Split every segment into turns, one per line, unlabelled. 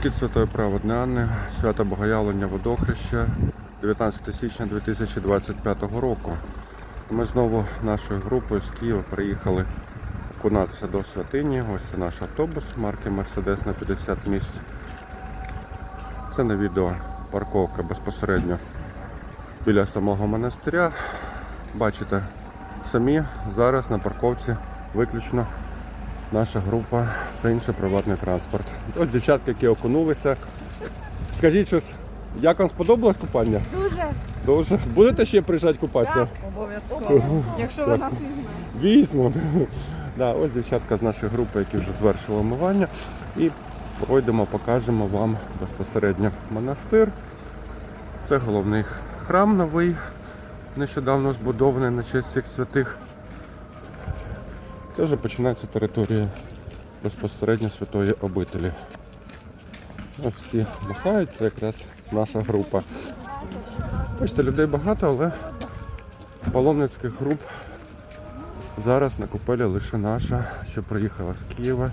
Скіт Святої Праведної Анни, свято Богоявлення Водохреща, 19 січня 2025 року. Ми знову нашою групою з Києва приїхали окунатися до святині. Ось це наш автобус марки Mercedes на 50 місць. Це на відео парковка безпосередньо біля самого монастиря. Бачите, самі зараз на парковці виключно наша група, все інше приватний транспорт. Ось дівчатки, які окунулися. Скажіть щось, як вам сподобалось купання?
Дуже.
Дуже. Будете ще приїжджати купатися?
Обов'язково. Якщо ви нас.
Візьмемо. Да, ось дівчатка з нашої групи, які вже звершили омивання. І пройдемо, покажемо вам безпосередньо монастир. Це головний храм новий, нещодавно збудований на честь цих святих. Це вже починається територія безпосередньо святої обителі. Всі махають, це якраз наша група. Бачите, людей багато, але паломницьких груп зараз на купелі лише наша, що приїхала з Києва.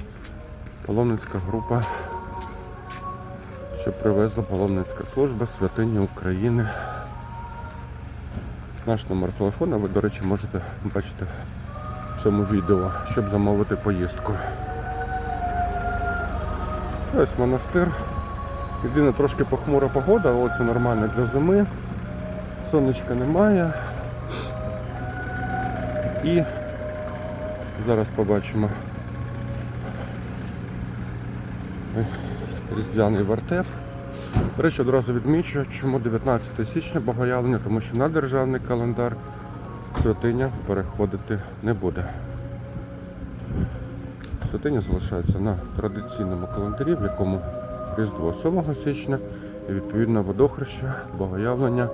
Паломницька група, що привезла паломницька служба святині України. Наш номер телефона ви, до речі, можете бачити в цьому відео, щоб замовити поїздку. Ось монастир. Єдине трошки похмура погода, але це нормально для зими. Сонечка немає. І зараз побачимо різдвяний вертеп. До речі, одразу відмічу, чому 19 січня Богоявлення, тому що на державний календар святиня переходити не буде. Святиня залишається на традиційному календарі, в якому Різдво 7 січня і відповідно водохреща, богоявлення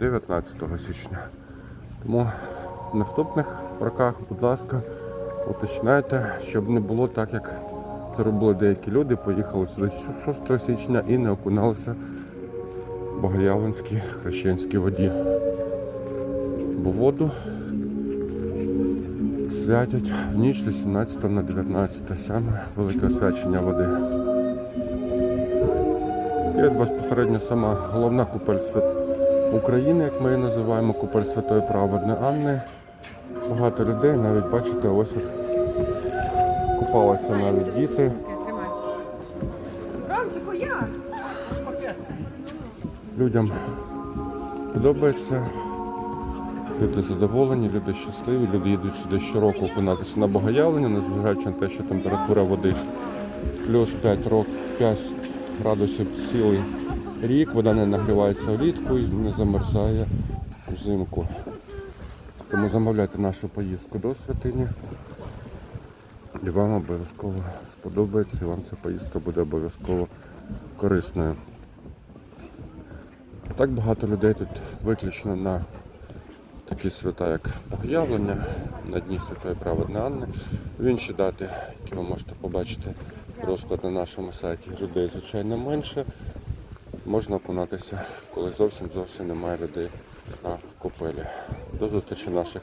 19 січня. Тому в наступних роках, будь ласка, уточняйте, щоб не було так, як це робили деякі люди, поїхали сюди 6 січня і не окуналися в Богоявленській хрещенській воді. Бо воду святять в ніч з 18 на 19 саме велике освячення води. Ось безпосередньо сама головна купель свят... України, як ми її називаємо, купель Святої Праведної Анни. Багато людей, навіть бачите, ось купалися навіть діти. Людям подобається. Люди задоволені, люди щасливі, люди їдуть сюди щороку окунатися на богоявлення, незважаючи на те, що температура води плюс 5, рок, 5 градусів цілий рік, вода не нагрівається влітку і не замерзає взимку. Тому замовляйте нашу поїздку до святині. І вам обов'язково сподобається, і вам ця поїздка буде обов'язково корисною. Так багато людей тут виключно на такі свята, як Богоявлення, на Дні Святої Праведної Анни. В інші дати, які ви можете побачити розклад на нашому сайті, людей звичайно менше. Можна окунатися, коли зовсім зовсім немає людей на купелі. До зустрічі в наших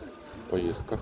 поїздках.